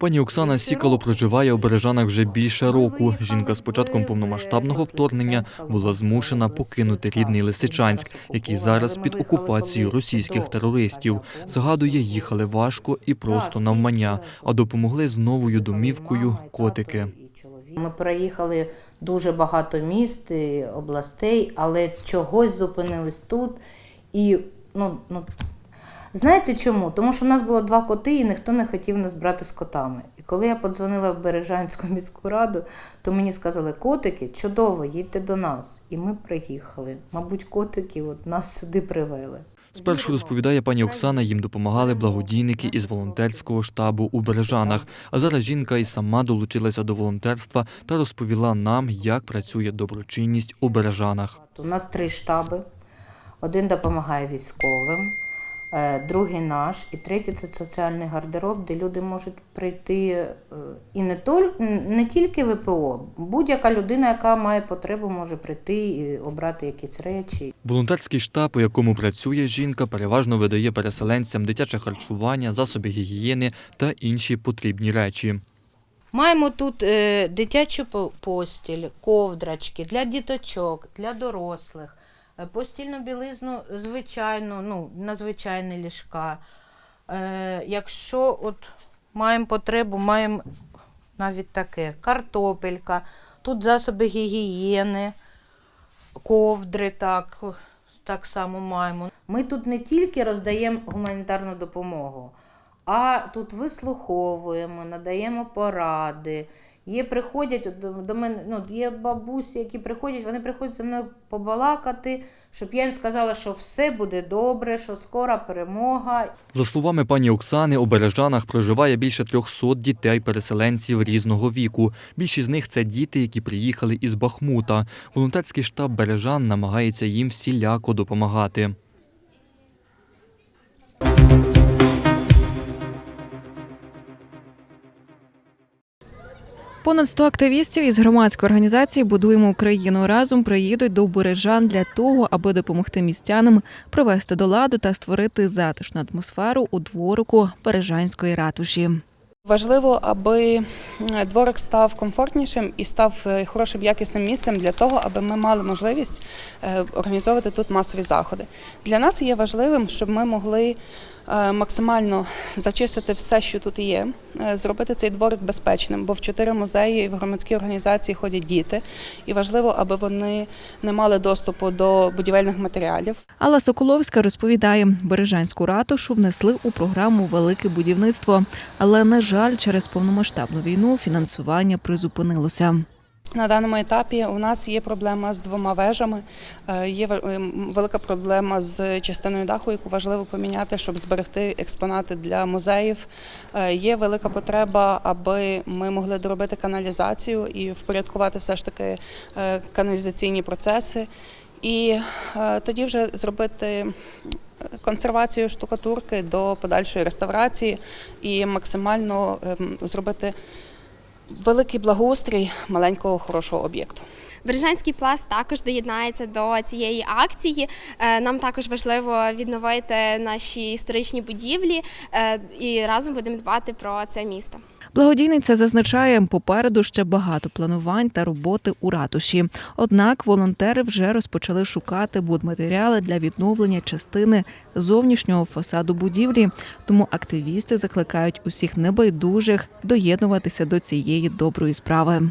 Пані Оксана Сікало проживає у Бережанах вже більше року. Жінка з початком повномасштабного вторгнення була змушена покинути рідний Лисичанськ, який зараз під окупацією російських терористів. Згадує, їхали важко і просто навмання, а допомогли з новою домівкою котики. Ми проїхали дуже багато міст, і областей, але чогось зупинились тут. І ну, ну, знаєте чому? Тому що в нас було два коти, і ніхто не хотів нас брати з котами. І коли я подзвонила в Бережанську міську раду, то мені сказали, котики, чудово, їдьте до нас. І ми приїхали. Мабуть, котики от нас сюди привели. Спершу розповідає пані Оксана, їм допомагали благодійники із волонтерського штабу у Бережанах. А зараз жінка і сама долучилася до волонтерства та розповіла нам, як працює доброчинність у Бережанах. У нас три штаби. Один допомагає військовим, другий наш, і третій це соціальний гардероб, де люди можуть прийти е, і не, толь, не тільки ВПО, будь-яка людина, яка має потребу, може прийти і обрати якісь речі. Волонтерський штаб, у якому працює жінка, переважно видає переселенцям дитяче харчування, засоби гігієни та інші потрібні речі. Маємо тут е, дитячу постіль, ковдрачки для діточок, для дорослих, е, постільну білизну звичайну, ну, на звичайні ліжка. Е, якщо от маємо потребу, маємо навіть таке картопелька, тут засоби гігієни, ковдри так, так само маємо. Ми тут не тільки роздаємо гуманітарну допомогу, а тут вислуховуємо, надаємо поради. Є приходять до, мене, ну, є бабусі, які приходять, вони приходять зі мною побалакати, щоб я їм сказала, що все буде добре, що скора перемога. За словами пані Оксани, у Бережанах проживає більше 300 дітей-переселенців різного віку. Більшість з них це діти, які приїхали із Бахмута. Волонтерський штаб Бережан намагається їм всіляко допомагати. Понад 100 активістів із громадської організації Будуємо Україну разом приїдуть до Бережан для того, аби допомогти містянам привести до ладу та створити затишну атмосферу у дворику Бережанської ратуші. Важливо, аби е, дворик став комфортнішим і став е, хорошим якісним місцем для того, аби ми мали можливість е, організовувати тут масові заходи. Для нас є важливим, щоб ми могли максимально зачистити все, що тут є, зробити цей дворик безпечним, бо в чотири музеї і в громадські організації ходять діти, і важливо, аби вони не мали доступу до будівельних матеріалів. Алла Соколовська розповідає, Бережанську ратушу внесли у програму Велике будівництво, але на жаль, через повномасштабну війну фінансування призупинилося. На даному етапі у нас є проблема з двома вежами. е, Є ем, велика проблема з частиною даху, яку важливо поміняти, щоб зберегти експонати для музеїв. Е, Є велика потреба, аби ми могли доробити каналізацію і впорядкувати все ж таки е, каналізаційні процеси. І е, тоді вже зробити консервацію штукатурки до подальшої реставрації і максимально ем, зробити великий благоустрій маленького хорошого об'єкту. Бережанський пласт також доєднається до цієї акції. Е, Нам також важливо відновити наші історичні будівлі е, і разом будемо дбати про це місто. Благодійниця зазначає, попереду ще багато планувань та роботи у ратуші. Однак волонтери вже розпочали шукати будматеріали для відновлення частини зовнішнього фасаду будівлі. Тому активісти закликають усіх небайдужих доєднуватися до цієї доброї справи.